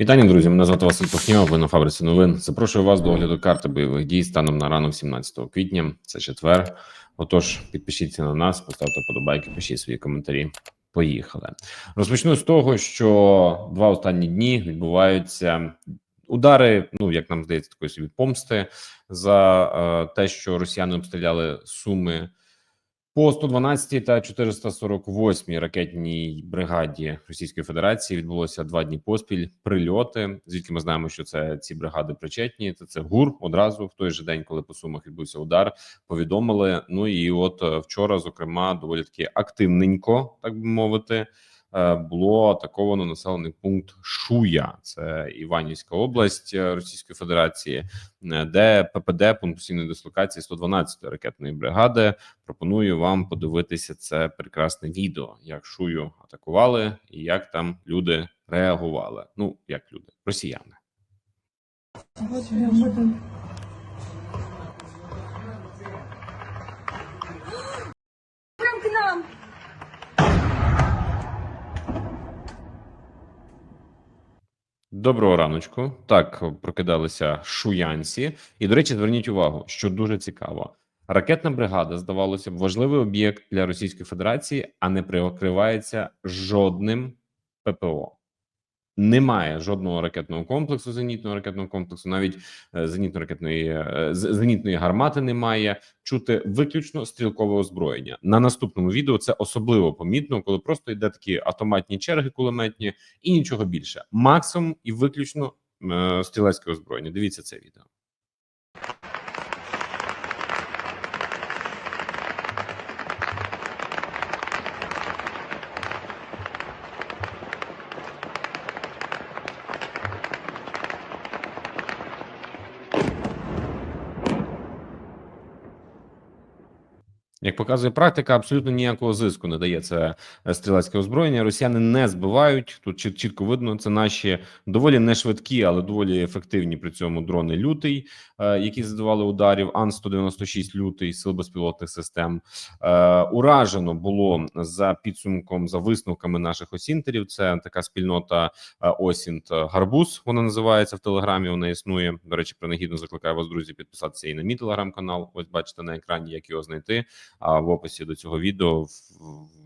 Вітання, друзі. Мене звати Василь Пахньов, ви на фабриці новин. Запрошую вас до огляду карти бойових дій станом на ранок 17 квітня. Це четвер. Отож, підпишіться на нас, поставте подобайки, пишіть свої коментарі. Поїхали. Розпочну з того, що два останні дні відбуваються удари. Ну як нам здається, такої собі помсти за е, те, що росіяни обстріляли суми. По 112 та 448 ракетній бригаді Російської Федерації відбулося два дні поспіль прильоти. Звідки ми знаємо, що це ці бригади причетні? Це це ГУР одразу в той же день, коли по сумах відбувся удар. Повідомили. Ну і от е, вчора, зокрема, доволі таки активненько, так би мовити. Е, Було атаковано населений пункт Шуя, це Іванівська область е, Російської Федерації, е, де ППД пункт постійної дислокації 112-ї ракетної бригади пропоную вам подивитися це прекрасне відео, як шую атакували і як там люди реагували. Ну як люди, росіяни. Доброго раночку. Так прокидалися шуянці, і до речі, зверніть увагу, що дуже цікаво. Ракетна бригада, здавалося б, важливий об'єкт для Російської Федерації, а не прикривається жодним ППО. Немає жодного ракетного комплексу, зенітного ракетного комплексу, навіть е, зенітно-ракетної е, зенітної гармати немає. Чути виключно стрілкове озброєння. На наступному відео це особливо помітно, коли просто йде такі автоматні черги кулеметні і нічого більше. Максимум і виключно е, стрілецьке озброєння. Дивіться це відео. Як показує практика, абсолютно ніякого зиску не дає це е, стрілецьке озброєння. Росіяни не збивають. Тут чіт- чітко видно, це наші доволі не швидкі, але доволі ефективні при цьому дрони лютий, е, які задавали ударів. Ан 196 лютий сил безпілотних систем. Е, Уражено було за підсумком за висновками наших осінтерів. Це така спільнота Осінт Гарбуз. Вона називається в телеграмі. Вона існує. До речі, принагідно закликаю вас, друзі, підписатися і на мій телеграм-канал. Ось бачите на екрані, як його знайти. А в описі до цього відео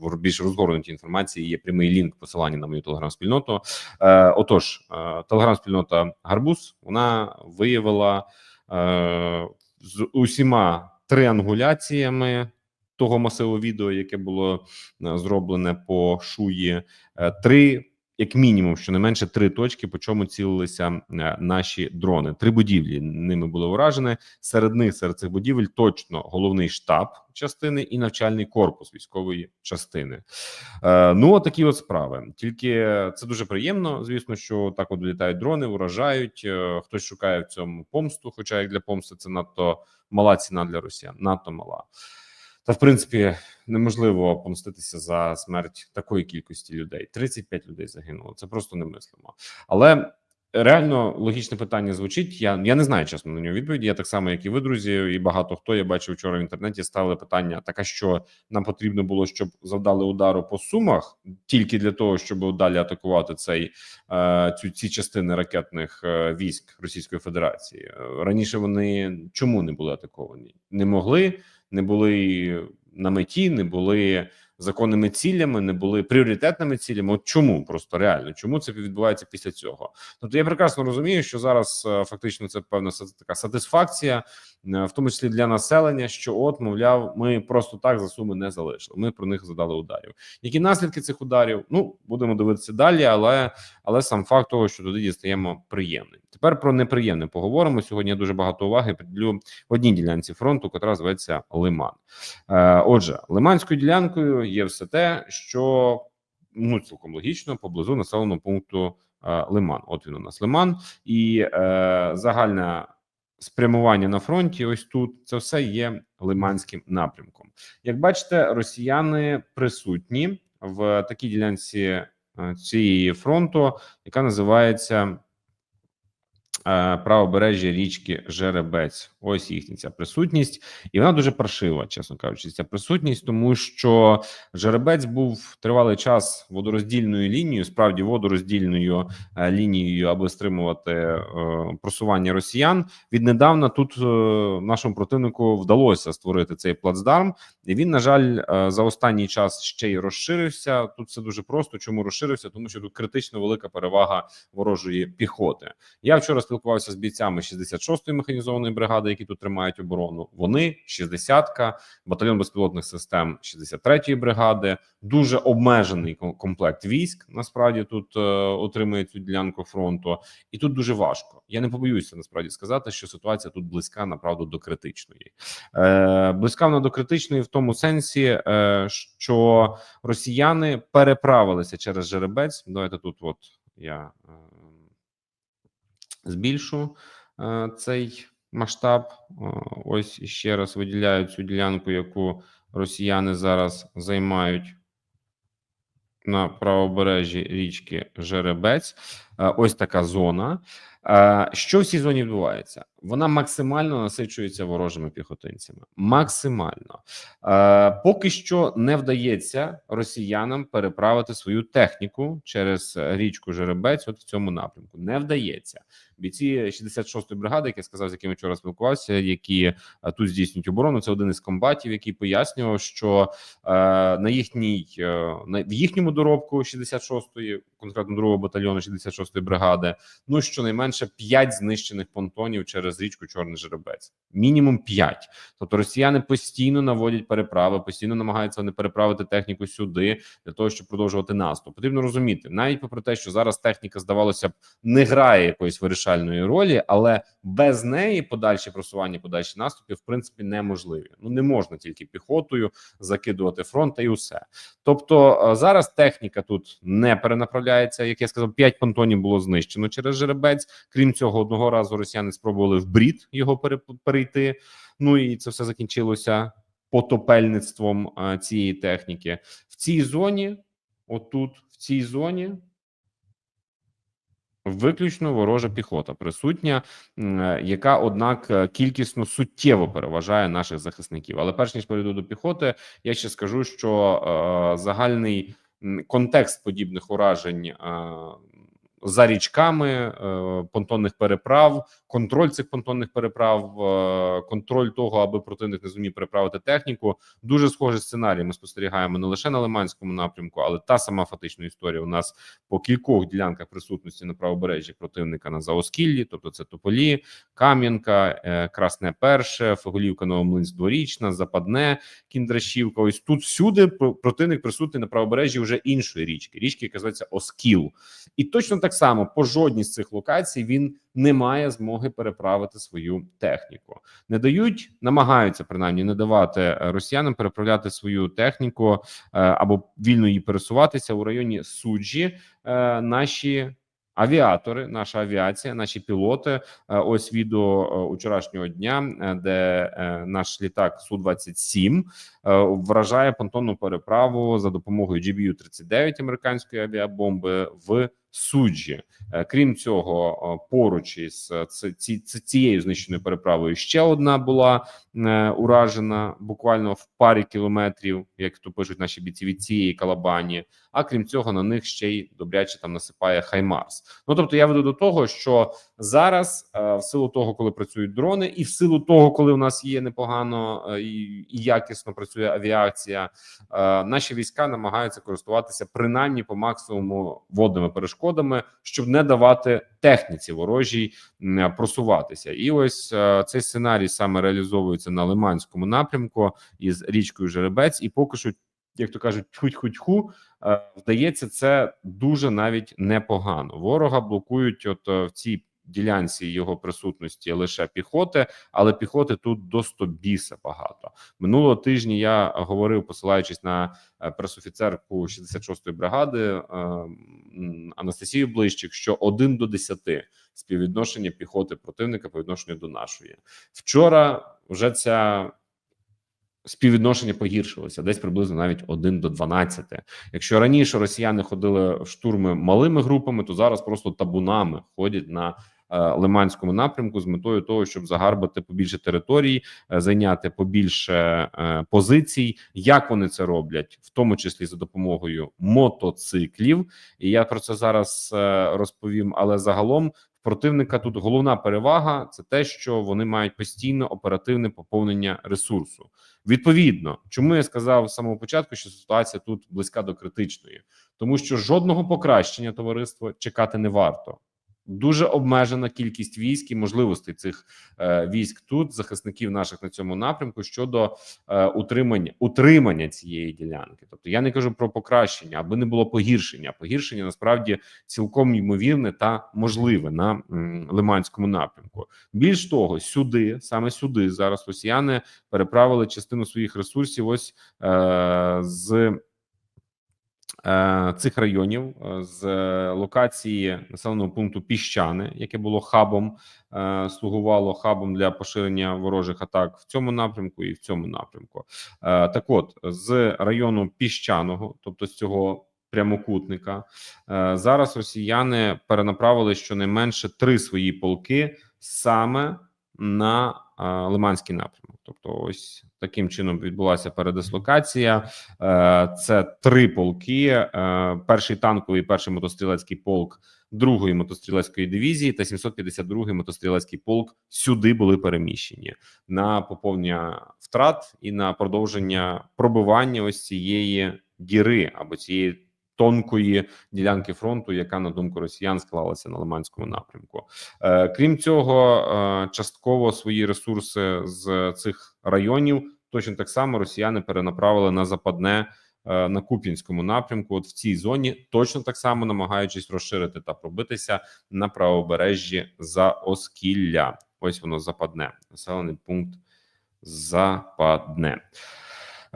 в, більш розгорнутій інформації є прямий лінк посилання на мою телеграм-спільноту. Е, отож, е, телеграм-спільнота Гарбуз вона виявила е, з усіма триангуляціями того масиву відео, яке було е, зроблене по шуї, е, три. Як мінімум, щонайменше три точки, по чому цілилися е, наші дрони. Три будівлі ними були уражені. Серед них, серед цих будівель, точно головний штаб частини і навчальний корпус військової частини. Е, ну, от такі от справи. Тільки це дуже приємно. Звісно, що так от літають дрони, уражають. Е, хтось шукає в цьому помсту. Хоча як для помсти це надто мала ціна для росіян, надто мала. Та в принципі неможливо помститися за смерть такої кількості людей. 35 людей загинуло. Це просто немислимо. Але реально логічне питання звучить. Я я не знаю чесно на нього відповіді. Я так само, як і ви, друзі, і багато хто я бачив вчора в інтернеті. Ставили питання: так а що нам потрібно було, щоб завдали удару по сумах, тільки для того, щоб далі атакувати цей е, цю ці частини ракетних е, військ Російської Федерації. Раніше вони чому не були атаковані? Не могли, не були на меті, не були законними цілями, не були пріоритетними цілями. От чому просто реально чому це відбувається після цього? Тобто я прекрасно розумію, що зараз е, фактично це певна така сатисфакція, е, в тому числі для населення, що от мовляв, ми просто так за суми не залишили. Ми про них задали ударів. Які наслідки цих ударів? Ну будемо дивитися далі, але але сам факт того, що туди дістаємо приємний. Тепер про неприємне поговоримо. Сьогодні я дуже багато уваги приділю одній ділянці фронту, яка зветься Лиман. Е, отже, лиманською ділянкою є все те, що ну цілком логічно поблизу населеного пункту е, Лиман. От він у нас Лиман, і е, загальне спрямування на фронті. Ось тут це все є лиманським напрямком. Як бачите, росіяни присутні в такій ділянці цієї фронту, яка називається е, правобережжя річки Жеребець. Ось їхня ця присутність, і вона дуже паршива, чесно кажучи, ця присутність, тому що Жеребець був тривалий час водороздільною лінією, справді водороздільною е, лінією, аби стримувати е, просування росіян. Віднедавна тут е, нашому противнику вдалося створити цей плацдарм, і він, на жаль, е, за останній час ще й розширився. Тут все дуже просто. Чому розширився? Тому що тут критично велика перевага ворожої піхоти. Я вчора спілкувався з бійцями 66-ї механізованої бригади, які тут тримають оборону. Вони 60-ка, батальйон безпілотних систем 63-ї бригади. Дуже обмежений комплект військ. Насправді тут е, отримує цю ділянку фронту, і тут дуже важко. Я не побоюся насправді сказати, що ситуація тут близька направду до критичної. Е, близька вона до критичної в тому сенсі, е, що росіяни переправилися через жеребець. Давайте тут, от я е, збільшу е, цей масштаб. Е, Ось ще раз виділяю цю ділянку, яку росіяни зараз займають на правобережжі річки Жеребець. Е, Ось така зона. Що в цій зоні відбувається? Вона максимально насичується ворожими піхотинцями. Максимально поки що не вдається росіянам переправити свою техніку через річку Жеребець. От в цьому напрямку не вдається. Бійці 66-ї бригади, як я сказав, з якими вчора спілкувався, які е, тут здійснюють оборону. Це один із комбатів, який пояснював, що е, на їхній е, на в їхньому доробку 66-ї, конкретно 2-го батальйону 66-ї бригади, ну щонайменше 5 знищених понтонів через річку Чорний Жеребець. Мінімум 5. Тобто росіяни постійно наводять переправи, постійно намагаються вони переправити техніку сюди для того, щоб продовжувати наступ. Потрібно розуміти, навіть попри те, що зараз техніка здавалося б не грає якоїсь вирішальної ролі, але без неї подальші просування, подальші наступи в принципі неможливі. Ну не можна тільки піхотою закидувати фронт та і усе. Тобто е, зараз техніка тут не перенаправляється. Як я сказав, 5 понтонів було знищено через жеребець. Крім цього, одного разу росіяни спробували в брід його перейти. Ну і це все закінчилося потопельництвом е, цієї техніки в цій зоні. Отут, в цій зоні. Виключно ворожа піхота присутня, е, яка однак е, кількісно суттєво переважає наших захисників. Але перш ніж перейду до піхоти, я ще скажу, що е, загальний контекст подібних уражень е, за річками е, понтонних переправ, контроль цих понтонних переправ, е, контроль того, аби противник не зумів переправити техніку. Дуже схожий сценарій. Ми спостерігаємо не лише на Лиманському напрямку, але та сама фактична історія у нас по кількох ділянках присутності на правобережжі противника на Заоскіллі, тобто це Тополі, Кам'янка, е, Красне Перше, Феголівка, Новомлинськ, Дворічна, Западне, Кіндрашівка. Ось тут всюди противник присутній на правобережжі вже іншої річки, річки, яка зветься Оскіл. І точно так само по жодній з цих локацій він не має змоги переправити свою техніку. Не дають, намагаються принаймні не давати е, росіянам переправляти свою техніку е, або вільно її пересуватися у районі суджі. Е, наші авіатори, наша авіація, наші пілоти. Ось відео учорашнього дня, де наш літак Су 27 е, вражає понтонну переправу за допомогою GBU-39 американської авіабомби в суджі. Е, Крім цього, е, поруч із е, цією знищеною переправою ще одна була уражена буквально в парі кілометрів, як то пишуть наші бійці від цієї калабані. А крім цього, на них ще й добряче там насипає Хаймарс. Ну тобто, я веду до того, що зараз, е, в силу того, коли працюють дрони, і в силу того, коли у нас є непогано е, і, якісно працює авіація, е, наші війська намагаються користуватися принаймні по максимуму водними перешкодами, щоб не давати техніці ворожій просуватися. І ось цей сценарій саме реалізовується на Лиманському напрямку із річкою Жеребець, і поки що, як то кажуть, тьхуть-хуть-ху, е, вдається це дуже навіть непогано. Ворога блокують, от в цій ділянці його присутності лише піхоти, але піхоти тут до 100 біса багато. Минулого тижня я говорив, посилаючись на е, пресофіцерку 66-ї бригади е, Анастасію Блищик, що 1 до 10 співвідношення піхоти противника по відношенню до нашої. Вчора вже ця співвідношення погіршилося, десь приблизно навіть 1 до 12. Якщо раніше росіяни ходили в штурми малими групами, то зараз просто табунами ходять на Лиманському напрямку з метою того, щоб загарбати побільше територій, е, зайняти побільше е, позицій. Як вони це роблять, в тому числі за допомогою мотоциклів. І я про це зараз е, розповім. Але загалом в противника тут головна перевага це те, що вони мають постійно оперативне поповнення ресурсу. Відповідно, чому я сказав з самого початку, що ситуація тут близька до критичної, тому що жодного покращення товариство чекати не варто. Дуже обмежена кількість військ і можливостей цих е, військ тут, захисників наших на цьому напрямку щодо е, утримання утримання цієї ділянки. Тобто я не кажу про покращення, аби не було погіршення. Погіршення насправді цілком ймовірне та можливе на м, лиманському напрямку. Більш того, сюди саме сюди зараз росіяни переправили частину своїх ресурсів. Ось е, з цих районів е, з локації населеного пункту Піщани, яке було хабом, е, слугувало хабом для поширення ворожих атак в цьому напрямку і в цьому напрямку. Е, так, от з району піщаного, тобто з цього прямокутника, е, зараз росіяни перенаправили щонайменше три свої полки саме на е, Лиманський напрямок. Тобто, ось таким чином відбулася передислокація. Е, Це три полки: е, перший танковий, перший мотострілецький полк другої мотострілецької дивізії та 752-й мотострілецький полк сюди були переміщені на поповнення втрат і на продовження пробивання ось цієї діри або цієї. Тонкої ділянки фронту, яка на думку росіян склалася на Лиманському напрямку, е, крім цього, е, частково свої ресурси з цих районів точно так само росіяни перенаправили на западне е, на Куп'янському напрямку. От в цій зоні точно так само намагаючись розширити та пробитися на правобережжі за Оскілля. Ось воно западне населений пункт западне.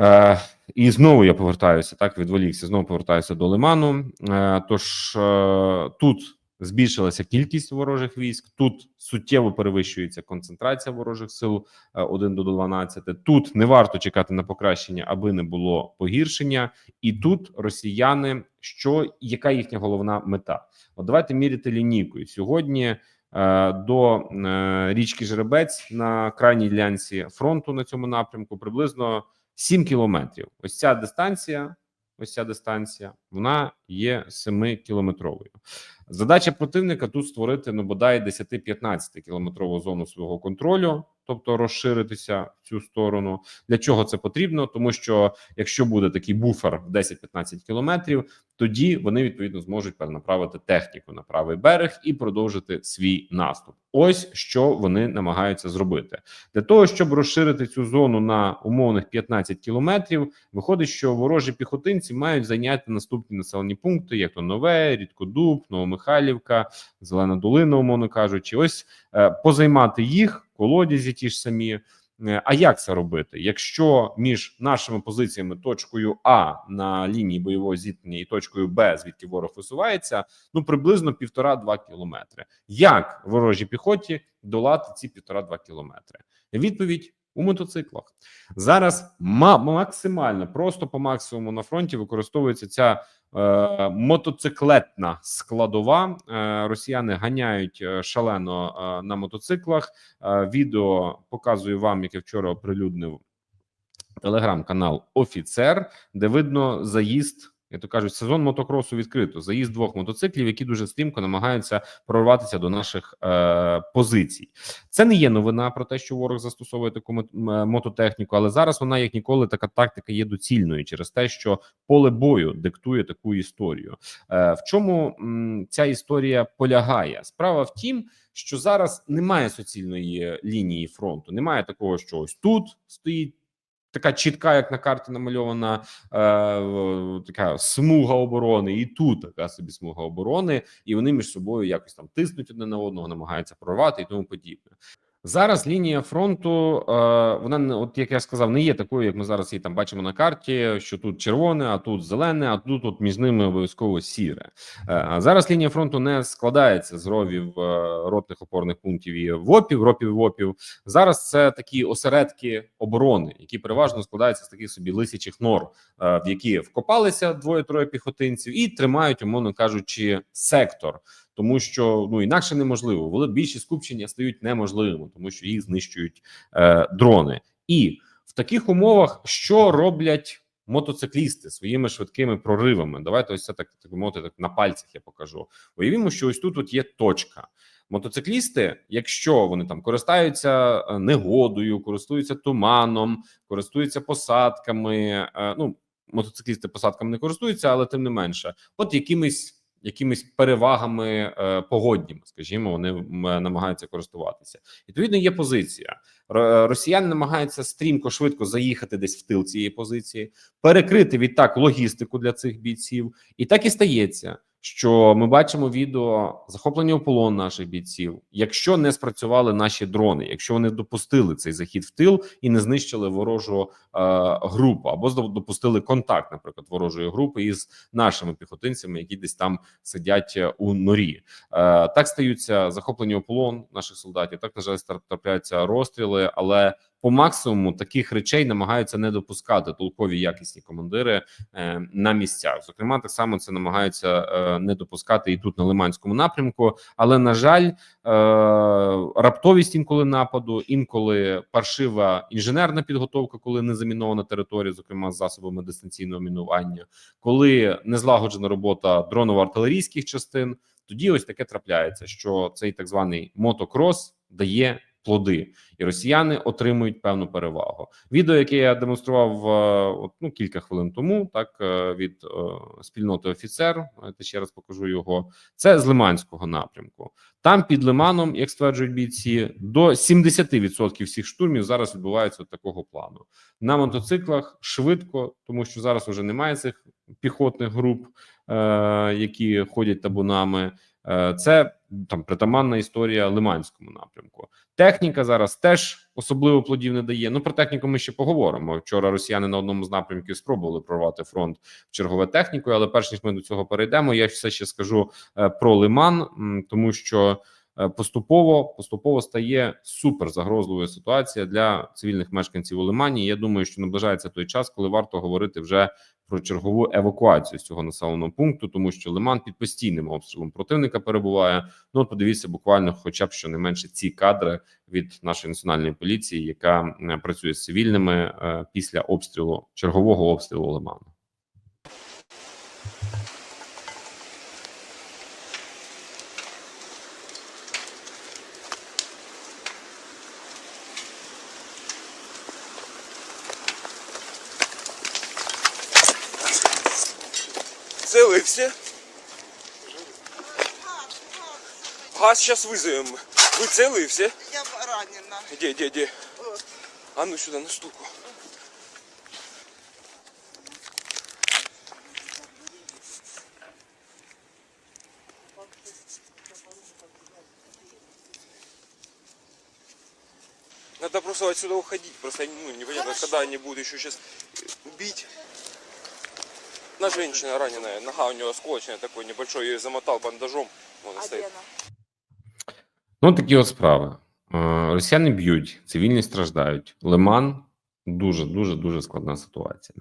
Е, і знову я повертаюся так. Відволікся. Знову повертаюся до Лиману. Е, тож е, тут збільшилася кількість ворожих військ. Тут суттєво перевищується концентрація ворожих сил е, 1 до 12. Тут не варто чекати на покращення, аби не було погіршення. І тут росіяни, що яка їхня головна мета? От давайте міряти лінійкою сьогодні. До річки Жеребець на крайній ділянці фронту на цьому напрямку приблизно 7 кілометрів. Ось ця дистанція, ось ця дистанція, вона є 7 кілометровою. Задача противника тут створити ну бодай 10-15 кілометрову зону свого контролю, тобто розширитися в цю сторону. Для чого це потрібно? Тому що якщо буде такий буфер в 10-15 кілометрів, тоді вони відповідно зможуть перенаправити техніку на правий берег і продовжити свій наступ. Ось що вони намагаються зробити для того, щоб розширити цю зону на умовних 15 кілометрів. Виходить, що ворожі піхотинці мають зайняти наступні населені пункти, як то нове, Рідкодуб, Новомихайлівка, Зелена Долина, умовно кажучи, ось е, позаймати їх, колодязі ті ж самі. Е, А як це робити? Якщо між нашими позиціями точкою А на лінії бойового зіткнення і точкою Б, звідки ворог висувається, ну приблизно півтора-два кілометри. Як ворожій піхоті долати ці півтора-два кілометри? Відповідь у мотоциклах зараз максимально просто по максимуму на фронті використовується ця е, мотоциклетна складова. Е, росіяни ганяють е, шалено е, на мотоциклах. Е, Відео показую вам, яке вчора оприлюднив телеграм-канал Офіцер, де видно заїзд. Як то кажуть, сезон мотокросу відкрито. Заїзд двох мотоциклів, які дуже стрімко намагаються прорватися до наших е, позицій. Це не є новина про те, що ворог застосовує таку мототехніку, але зараз вона як ніколи така тактика є доцільною через те, що поле бою диктує таку історію. Е, в чому м, ця історія полягає? Справа в тім, що зараз немає суцільної лінії фронту, немає такого, що ось тут стоїть. Така чітка, як на карті намальована е, така смуга оборони, і тут така собі смуга оборони, і вони між собою якось там тиснуть одне на одного, намагаються прорвати і тому подібне. Зараз лінія фронту, е, вона от як я сказав, не є такою, як ми зараз її там бачимо на карті, що тут червоне, а тут зелене, а тут от між ними обов'язково сіре. Е, зараз лінія фронту не складається з ровів е, ротних опорних пунктів і ВОПів, ропів ВОПів. Зараз це такі осередки оборони, які переважно складаються з таких собі лисячих нор, в які вкопалися двоє-троє піхотинців і тримають, умовно кажучи, сектор. Тому що ну інакше неможливо. Вели більші скупчення стають неможливими, тому що їх знищують е, дрони. І в таких умовах що роблять мотоциклісти своїми швидкими проривами? Давайте ось це так так мовити, так на пальцях я покажу. Уявімо, що ось тут от є точка. Мотоциклісти, якщо вони там користаються е, негодою, користуються туманом, користуються посадками. е, Ну мотоциклісти посадками не користуються, але тим не менше, от якимись. Якимись перевагами е, погодніми, скажімо, вони намагаються користуватися. Відповідно, є позиція. Р- Росіяни намагаються стрімко швидко заїхати десь в тил цієї позиції, перекрити відтак логістику для цих бійців, і так і стається, що ми бачимо відео захоплення у полон наших бійців. Якщо не спрацювали наші дрони, якщо вони допустили цей захід в тил і не знищили ворожу е, групу, або допустили контакт, наприклад, ворожої групи із нашими піхотинцями, які десь там сидять е, у норі. Е, так стаються захоплення у полон наших солдатів. Так на жаль, трапляються розстріли, але по максимуму таких речей намагаються не допускати толкові якісні командири е, на місцях. Зокрема, так само це намагаються е, не допускати і тут на Лиманському напрямку. Але на жаль, е, раптовість інколи нападу, інколи паршива інженерна підготовка, коли не замінована територія, зокрема з засобами дистанційного мінування, коли не злагоджена робота дроново-артилерійських частин. Тоді ось таке трапляється, що цей так званий мотокрос дає плоди, і росіяни отримують певну перевагу. Відео, яке я демонстрував е, от, ну, кілька хвилин тому, так е, від е, спільноти офіцер, давайте ще раз покажу його. Це з Лиманського напрямку. Там під Лиманом, як стверджують бійці, до 70% всіх штурмів зараз відбуваються такого плану на мотоциклах швидко, тому що зараз вже немає цих піхотних груп, е, які ходять табунами. Е, Це там притаманна історія Лиманському напрямку. Техніка зараз теж особливо плодів не дає. Ну про техніку ми ще поговоримо. Вчора росіяни на одному з напрямків спробували прорвати фронт в чергове технікою, але перш ніж ми до цього перейдемо, я все ще скажу е, про Лиман, тому що поступово поступово стає супер загрозливою ситуація для цивільних мешканців у Лимані. Я думаю, що наближається той час, коли варто говорити вже про чергову евакуацію з цього населеного пункту, тому що Лиман під постійним обстрілом противника перебуває. Ну от подивіться, буквально, хоча б щонайменше ці кадри від нашої національної поліції, яка е, працює з цивільними е, після обстрілу чергового обстрілу Лиману. Целые все? Газ сейчас вызовем. Вы целые все? Я ранена. Где, где, где? Вот. А ну сюда, на штуку. Надо просто отсюда уходить. Просто ну, непонятно, Хорошо. когда они будут еще сейчас бить. Одна женщина раненая, нога у нее осколочная такой небольшой, я ее замотал бандажом. Вон она стоит. Ну, такі от справи. Е, Росіяни б'ють, цивільні страждають. Лиман дуже, дуже, дуже складна ситуація.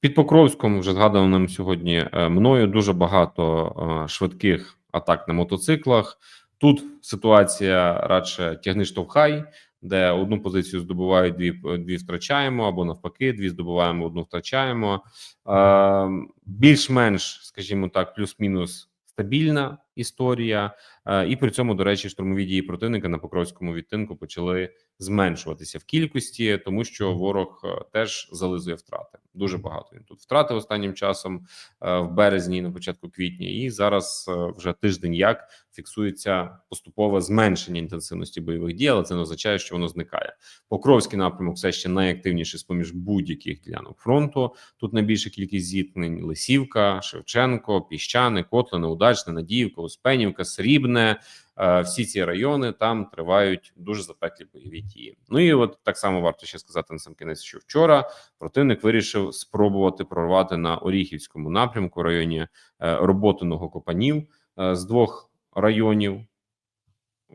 Під Покровськом, вже згаданим сьогодні е, мною, дуже багато е, швидких атак на мотоциклах. Тут ситуація радше тягни штовхай, де одну позицію здобувають, дві, дві втрачаємо, або навпаки, дві здобуваємо, одну втрачаємо. Е, більш-менш, скажімо так, плюс-мінус стабільна історія. Е, І при цьому, до речі, штурмові дії противника на Покровському відтинку почали зменшуватися в кількості, тому що ворог е, теж зализує втрати. Дуже багато він тут втратив останнім часом е, в березні, і на початку квітня, і зараз е, вже тиждень як фіксується поступове зменшення інтенсивності бойових дій, але це не означає, що воно зникає. Покровський напрямок все ще найактивніший з поміж будь-яких ділянок фронту. Тут найбільша кількість зіткнень: Лисівка, Шевченко, Піщани, Котлине, Удачне, Надіївка, Успенівка, Срібне. Е, Всі ці райони там тривають дуже запеклі бойові дії. Ну і от так само варто ще сказати на сам кінець, що вчора противник вирішив спробувати прорвати на Оріхівському напрямку, районі е, роботиного Копанів е, з двох районів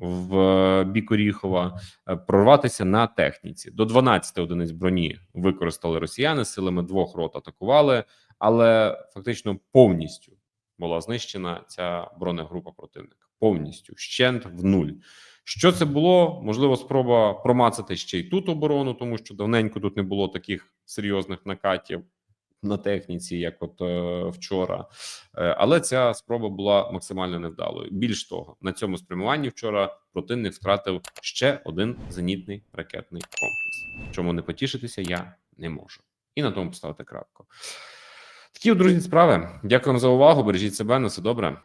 в бік Оріхова, прорватися на техніці. До 12 одиниць броні використали росіяни силами двох рот атакували, але фактично повністю була знищена ця бронегрупа противника повністю щент в нуль. Що це було? Можливо, спроба промацати ще й тут оборону, тому що давненько тут не було таких серйозних накатів на техніці, як от е, вчора. Е, але ця спроба була максимально невдалою. Більш того, на цьому спрямуванні вчора противник втратив ще один зенітний ракетний комплекс. Чому не потішитися, я не можу. І на тому поставити крапку. Такі, друзі, справи. Дякую вам за увагу. Бережіть себе на все добре.